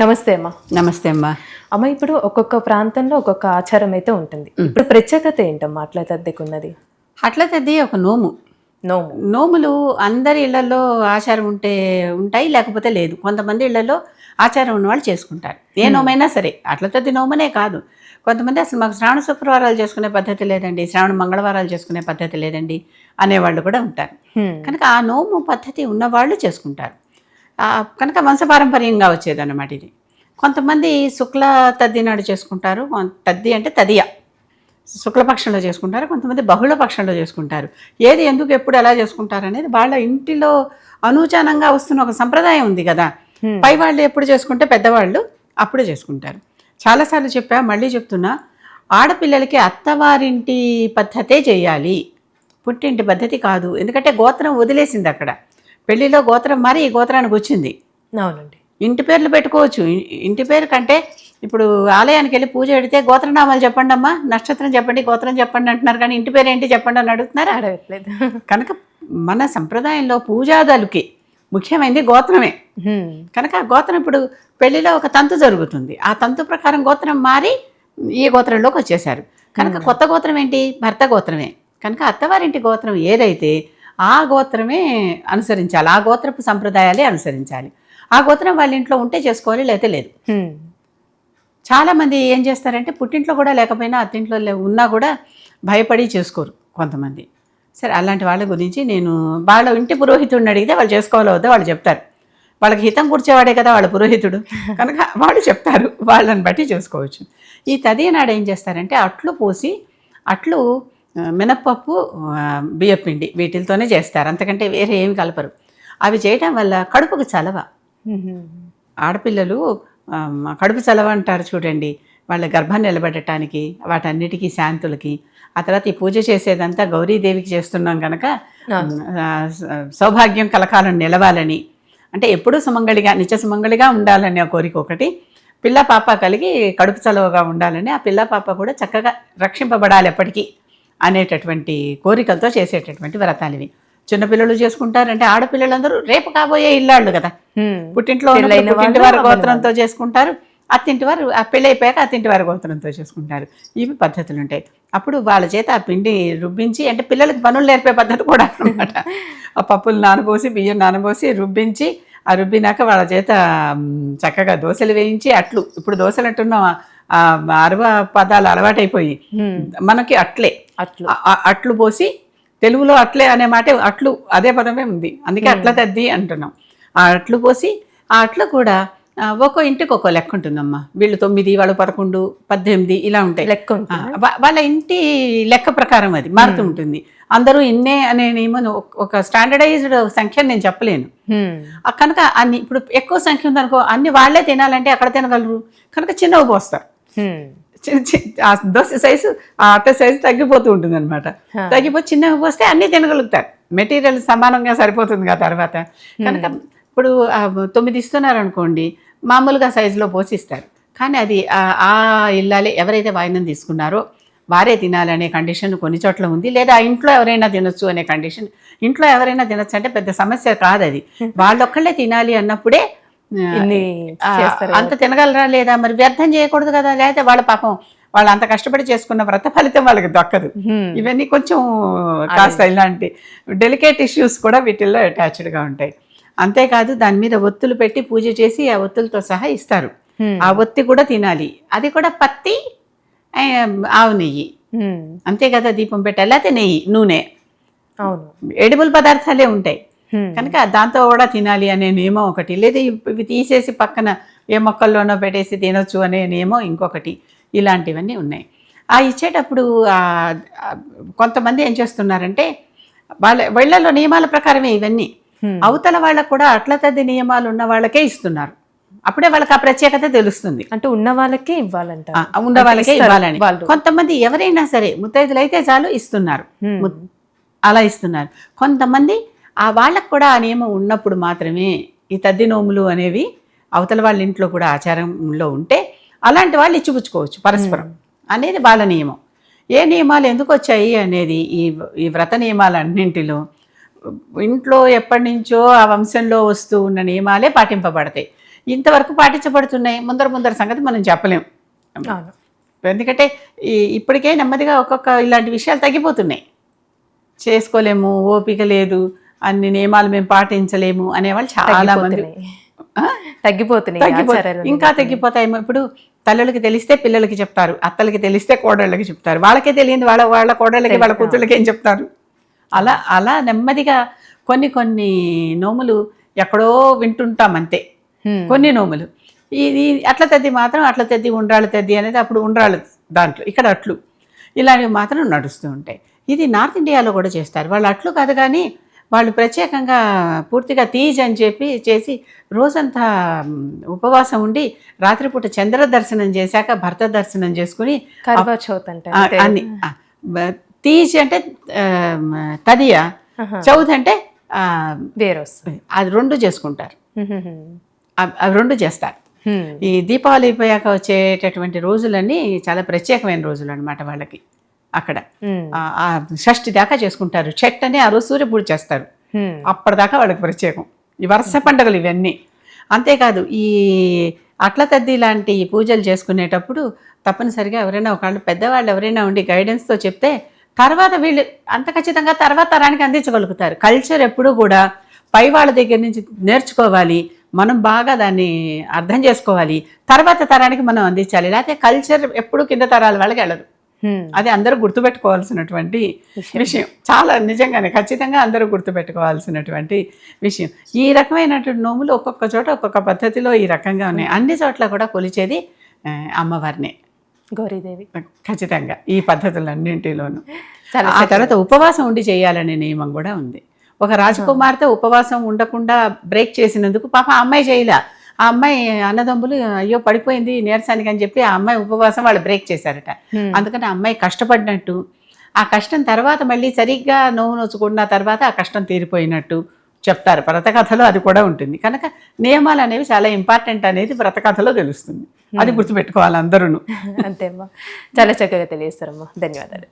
నమస్తే అమ్మా. నమస్తే అమ్మా. అమ్మ ఇప్పుడు ఒక్కొక్క ప్రాంతంలో ఒక్కొక్క ఆచారం అయితే ఉంటుంది. ఇప్పుడు ప్రత్యేకత ఏంటమ్మా అట్లా తద్దెకున్నది? అట్ల తద్ది ఒక నోము. నోము. నోములు అందరి ఇళ్ళలో ఆచారం ఉంటే ఉంటాయి లేకపోతే లేదు. కొంతమంది ఇళ్ళలో ఆచారం ఉన్నవాళ్ళు చేసుకుంటారు. ఏ నోమైనా సరే. అట్ల తద్ది నోమనే కాదు. కొంతమంది అసలు మాకు శ్రావణ శుక్రవారాలు చేసుకునే పద్ధతి లేదండి శ్రావణ మంగళవారాలు చేసుకునే పద్ధతి లేదండి అనేవాళ్ళు కూడా ఉంటారు. కనుక ఆ నోము పద్ధతి ఉన్నవాళ్ళు చేసుకుంటారు. కనుక వంశపారంపర్యంగా వచ్చేదన్నమాట ఇది. కొంతమంది శుక్ల తద్ది నాడు చేసుకుంటారు. తద్ది అంటే తదియ. శుక్లపక్షంలో చేసుకుంటారు. కొంతమంది బహుళ పక్షంలో చేసుకుంటారు. ఏది ఎందుకు ఎప్పుడు ఎలా చేసుకుంటారు అనేది వాళ్ళ ఇంటిలో అనూచానంగా వస్తున్న ఒక సంప్రదాయం ఉంది కదా. పై వాళ్ళు ఎప్పుడు చేసుకుంటే పెద్దవాళ్ళు అప్పుడే చేసుకుంటారు. చాలాసార్లు చెప్పా మళ్ళీ చెప్తున్నా ఆడపిల్లలకి అత్తవారింటి పద్ధతే చేయాలి. పుట్టింటి పద్ధతి కాదు. ఎందుకంటే గోత్రం వదిలేసింది అక్కడ. పెళ్ళిలో గోత్రం మారి ఈ గోత్రానికి వచ్చింది. అవునండి. ఇంటి పేర్లు పెట్టుకోవచ్చు. ఇంటి పేరు కంటే ఇప్పుడు ఆలయానికి వెళ్ళి పూజ పెడితే గోత్రనామాలు చెప్పండి అమ్మా నక్షత్రం చెప్పండి గోత్రం చెప్పండి అంటున్నారు కానీ ఇంటి పేరు ఏంటి చెప్పండి అని అడుగుతున్నారా? అడగట్లేదు. కనుక మన సంప్రదాయంలో పూజాదాలుకి ముఖ్యమైనది గోత్రమే. కనుక ఆ గోత్రం ఇప్పుడు పెళ్ళిలో ఒక తంతు జరుగుతుంది. ఆ తంతు ప్రకారం గోత్రం మారి ఈ గోత్రంలోకి వచ్చేసారు కనుక కొత్త గోత్రం ఏంటి? భర్త గోత్రమే. కనుక అత్తవారింటి గోత్రం ఏదైతే ఆ గోత్రమే అనుసరించాలి. ఆ గోత్రపు సంప్రదాయాలే అనుసరించాలి. ఆ గోత్రం వాళ్ళ ఇంట్లో ఉంటే చేసుకోవాలి లేకపోతే లేదు. చాలామంది ఏం చేస్తారంటే పుట్టింట్లో కూడా లేకపోయినా అత్తింట్లో ఉన్నా కూడా భయపడి చేసుకోరు కొంతమంది. సరే అలాంటి వాళ్ళ గురించి నేను వాళ్ళ ఇంటి పురోహితుడిని అడిగితే వాళ్ళు చేసుకోవాలో వద్దో వాళ్ళు చెప్తారు. వాళ్ళకి హితం కూర్చేవాడే కదా వాళ్ళ పురోహితుడు. కనుక వాళ్ళు చెప్తారు వాళ్ళని బట్టి చేసుకోవచ్చు. ఈ తదియ నాడు ఏం చేస్తారంటే అట్లు పోసి అట్లు మినప్పప్పు బియ్యపిండి వీటితోనే చేస్తారు. అంతకంటే వేరే ఏమి కలపరు. అవి చేయడం వల్ల కడుపుకు చలవ. ఆడపిల్లలు కడుపు చలవ అంటారు చూడండి. వాళ్ళ గర్భం నిలబెట్టడానికి వాటన్నిటికీ శాంతులకి. ఆ తర్వాత ఈ పూజ చేసేదంతా గౌరీదేవికి చేస్తున్నాం కనుక సౌభాగ్యం కలకాలం నిలవాలని. అంటే ఎప్పుడూ సుమంగళిగా నిత్య సుమంగళిగా ఉండాలని ఆ కోరిక ఒకటి. పిల్ల పాప కలిగి కడుపు చలవగా ఉండాలని ఆ పిల్ల పాప కూడా చక్కగా రక్షింపబడాలి ఎప్పటికీ. అనేటటువంటి కోరికలతో చేసేటటువంటి వ్రతాలు ఇవి చిన్నపిల్లలు చేసుకుంటారంటే ఆడపిల్లలందరూ రేపు కాబోయే ఇల్లాళ్ళు కదా. పుట్టింట్లో పుట్టింటి వారి గోత్రంతో చేసుకుంటారు. అత్తింటి వారు ఆ పెళ్ళి అయిపోయాక అత్తింటి వారి గోత్రంతో చేసుకుంటారు. ఇవి పద్ధతులు ఉంటాయి అప్పుడు వాళ్ళ చేత ఆ పిండి రుబ్బించి అంటే పిల్లలకి పనులు నేర్పే పద్ధతి కూడా అన్నమాట. ఆ పప్పులు నానబోసి బియ్యం నానబోసి రుబ్బించి ఆ రుబ్బినాక వాళ్ళ చేత చక్కగా దోశలు వేయించి అట్లు ఇప్పుడు దోశలు అంటున్నాం అరవ పదాలు అలవాటైపోయి. మనకి అట్లే. అట్లు. పోసి తెలుగులో అట్లే అనే మాట అట్లు అదే పదమే ఉంది. అందుకే అట్ల తద్ది అంటున్నాం. ఆ అట్లు పోసి ఆ అట్లు కూడా ఒక్కో ఇంటికి ఒక్కో లెక్క ఉంటుందమ్మా. వీళ్ళు తొమ్మిది వాళ్ళు పదకొండు పద్దెనిమిది ఇలా ఉంటాయి. లెక్క వాళ్ళ ఇంటి లెక్క ప్రకారం అది మారుతూ ఉంటుంది. అందరూ ఇన్నే అనే నియమం ఒక- స్టాండర్డైజ్డ్ సంఖ్య నేను చెప్పలేను. కనుక అన్ని ఇప్పుడు ఎక్కువ సంఖ్య ఉందనుకో అన్ని వాళ్ళే తినాలంటే అక్కడ తినగలరు? కనుక చిన్నవి పోస్తారు. చిన్న దోశ సైజు ఆ అట్ట సైజు తగ్గిపోతూ ఉంటుంది అనమాట. తగ్గిపోయి చిన్నవి పోస్తే అన్నీ తినగలుగుతారు. మెటీరియల్ సమానంగా సరిపోతుంది కదా తర్వాత. కనుక ఇప్పుడు తొమ్మిది ఇస్తున్నారు అనుకోండి మామూలుగా సైజులో పోసి ఇస్తారు కానీ అది ఆ- ఇల్లాలే ఎవరైతే వాయినం తీసుకున్నారో వారే తినాలనే కండిషన్ కొన్ని చోట్ల ఉంది. లేదా ఆ ఇంట్లో ఎవరైనా తినొచ్చు అనే కండిషన్ ఇంట్లో ఎవరైనా తినొచ్చు అంటే పెద్ద సమస్య కాదు అది వాళ్ళొక్కళ్ళే తినాలి అన్నప్పుడే అంత తినగలరా లేదా? మరి వ్యర్థం చేయకూడదు కదా? లేకపోతే వాళ్ళ పాపం వాళ్ళు అంత కష్టపడి చేసుకున్న వ్రత ఫలితం వాళ్ళకి దక్కదు. ఇవన్నీ కొంచెం కాస్త ఇలాంటి డెలికేట్ ఇష్యూస్ కూడా వీటిల్లో అటాచ్డ్గా ఉంటాయి. అంతేకాదు దాని మీద ఒత్తులు పెట్టి పూజ చేసి ఆ ఒత్తులతో సహా ఇస్తారు. ఆ ఒత్తి కూడా తినాలి. అది కూడా పత్తి ఆవు నెయ్యి. అంతే కదా దీపం పెట్టాలి. లేకపోతే నెయ్యి నూనె. అవును. ఎడిబుల్ పదార్థాలే ఉంటాయి. కనుక దాంతో కూడా తినాలి అనే నియమం ఒకటి. లేదా ఇవి తీసేసి పక్కన ఏ మొక్కల్లోనో పెట్టేసి తినొచ్చు అనే నియమం ఇంకొకటి. ఇలాంటివన్నీ ఉన్నాయి. ఆ ఇచ్చేటప్పుడు కొంతమంది ఏం చేస్తున్నారంటే వాళ్ళ వీళ్ళలో నియమాల ప్రకారమే ఇవన్నీ. అవతల వాళ్ళకు కూడా అట్ల తద్ది నియమాలు ఉన్న వాళ్ళకే ఇస్తున్నారు. అప్పుడే వాళ్ళకి ఆ ప్రత్యేకత తెలుస్తుంది. అంటే ఉన్న వాళ్ళకే ఇవ్వాలంట ఉన్న వాళ్ళకే ఇవ్వాలని. కొంతమంది ఎవరైనా సరే ముత్తైదులు అయితే చాలు ఇస్తున్నారు. అలా ఇస్తున్నారు. కొంతమంది ఆ వాళ్ళకు కూడా ఆ నియమం ఉన్నప్పుడు మాత్రమే ఈ తద్ది నోములు అనేవి అవతల వాళ్ళ ఇంట్లో కూడా ఆచారంలో ఉంటే అలాంటి వాళ్ళు ఇచ్చిపుచ్చుకోవచ్చు పరస్పరం అనేది వాళ్ళ నియమం. ఏ నియమాలు ఎందుకు వచ్చాయి అనేది ఈ ఈ వ్రత నియమాలన్నింటిలో ఇంట్లో ఎప్పటి నుంచో ఆ వంశంలో వస్తూ ఉన్న నియమాలే పాటింపబడతాయి. ఇంతవరకు పాటించబడుతున్నాయి. ముందర ముందర సంగతి మనం చెప్పలేం. ఎందుకంటే ఈ ఇప్పటికే నెమ్మదిగా ఒక్కొక్క ఇలాంటి విషయాలు తగ్గిపోతున్నాయి. చేసుకోలేము ఓపిక లేదు అన్ని నియమాలు మేము పాటించలేము అనేవాళ్ళు చాలా మంది. తగ్గిపోతున్నాయి. ఇంకా తగ్గిపోతాయి. ఇప్పుడు తల్లులకి తెలిస్తే పిల్లలకి చెప్తారు అత్తలకి తెలిస్తే కోడళ్ళకి చెప్తారు. వాళ్ళకే తెలియదు వాళ్ళ వాళ్ళ కోడళ్ళకి వాళ్ళ కూతుళ్ళకి ఏం చెప్తారు? అలా అలా నెమ్మదిగా కొన్ని కొన్ని నోములు ఎక్కడో వింటుంటాం అంతే. కొన్ని నోములు. ఇది అట్ల తద్ది మాత్రం అట్ల తద్ది ఉండ్రాళ్ళ తద్ది అనేది అప్పుడు ఉండ్రాళ్ళు దాంట్లో ఇక్కడ అట్లు. ఇలాంటివి మాత్రం నడుస్తూ ఉంటాయి. ఇది నార్త్ ఇండియాలో కూడా చేస్తారు. వాళ్ళు అట్లు కాదు కానీ వాళ్ళు ప్రత్యేకంగా పూర్తిగా తీజ్ అని చెప్పి చేసి రోజంతా ఉపవాసం ఉండి రాత్రిపూట చంద్ర దర్శనం చేశాక భర్త దర్శనం చేసుకుని చౌత్ ఆ, అంటారు అన్ని తీజ్ అంటే తదియా. చౌత్ అంటే అది రెండు చేసుకుంటారు. అవి రెండు చేస్తారు. ఈ దీపావళి అయిపోయాక వచ్చేటటువంటి రోజులన్నీ చాలా ప్రత్యేకమైన రోజులు అనమాట వాళ్ళకి అక్కడ. ఆ- షష్ఠి దాకా చేసుకుంటారు. చెట్ అని ఆ రోజు సూర్యపూజ చేస్తారు. అప్పటిదాకా వాళ్ళకి ప్రత్యేకం. ఈ వరుస పండుగలు ఇవన్నీ. అంతేకాదు ఈ అట్ల తద్ది లాంటి పూజలు చేసుకునేటప్పుడు తప్పనిసరిగా ఎవరైనా ఒకళ్ళు పెద్దవాళ్ళు ఎవరైనా ఉండి గైడెన్స్తో చెప్తే తర్వాత వీళ్ళు అంత ఖచ్చితంగా తర్వాత తరానికి అందించగలుగుతారు. కల్చర్ ఎప్పుడూ కూడా పై వాళ్ళ దగ్గర నుంచి నేర్చుకోవాలి. మనం బాగా దాన్ని అర్థం చేసుకోవాలి. తర్వాత తరానికి మనం అందించాలి. లేకపోతే కల్చర్ ఎప్పుడు కింద తరాల వాళ్ళకి వెళ్ళదు. అది అందరూ గుర్తుపెట్టుకోవాల్సినటువంటి విషయం. చాలా నిజంగానే ఖచ్చితంగా అందరూ గుర్తుపెట్టుకోవాల్సినటువంటి విషయం. ఈ రకమైనటువంటి నోములు ఒక్కొక్క చోట ఒక్కొక్క పద్ధతిలో ఈ రకంగా ఉన్నాయి అన్ని చోట్ల కూడా కొలిచేది అమ్మవారినే. గౌరీదేవి. ఖచ్చితంగా ఈ పద్ధతులన్నింటిలోనూ. చాలా ఆ తర్వాత ఉపవాసం ఉండి చేయాలనే నియమం కూడా ఉంది. ఒక రాజకుమార్తె ఉపవాసం ఉండకుండా బ్రేక్ చేసినందుకు పాప అమ్మాయి చేయలే. ఆ అమ్మాయి అన్నదమ్ములు అయ్యో పడిపోయింది నీరసానికి అని చెప్పి ఆ అమ్మాయి ఉపవాసం వాళ్ళు బ్రేక్ చేశారట. అందుకని ఆ అమ్మాయి కష్టపడినట్టు ఆ కష్టం తర్వాత మళ్ళీ సరిగ్గా నోవు నోచుకున్న తర్వాత ఆ కష్టం తీరిపోయినట్టు చెప్తారు. వ్రతకథలో అది కూడా ఉంటుంది. కనుక నియమాలు అనేవి చాలా ఇంపార్టెంట్ అనేది వ్రతకథలో తెలుస్తుంది. అది గుర్తుపెట్టుకోవాలి అందరూ అంతే అమ్మా చాలా చక్కగా తెలియస్తారమ్మా ధన్యవాదాలు.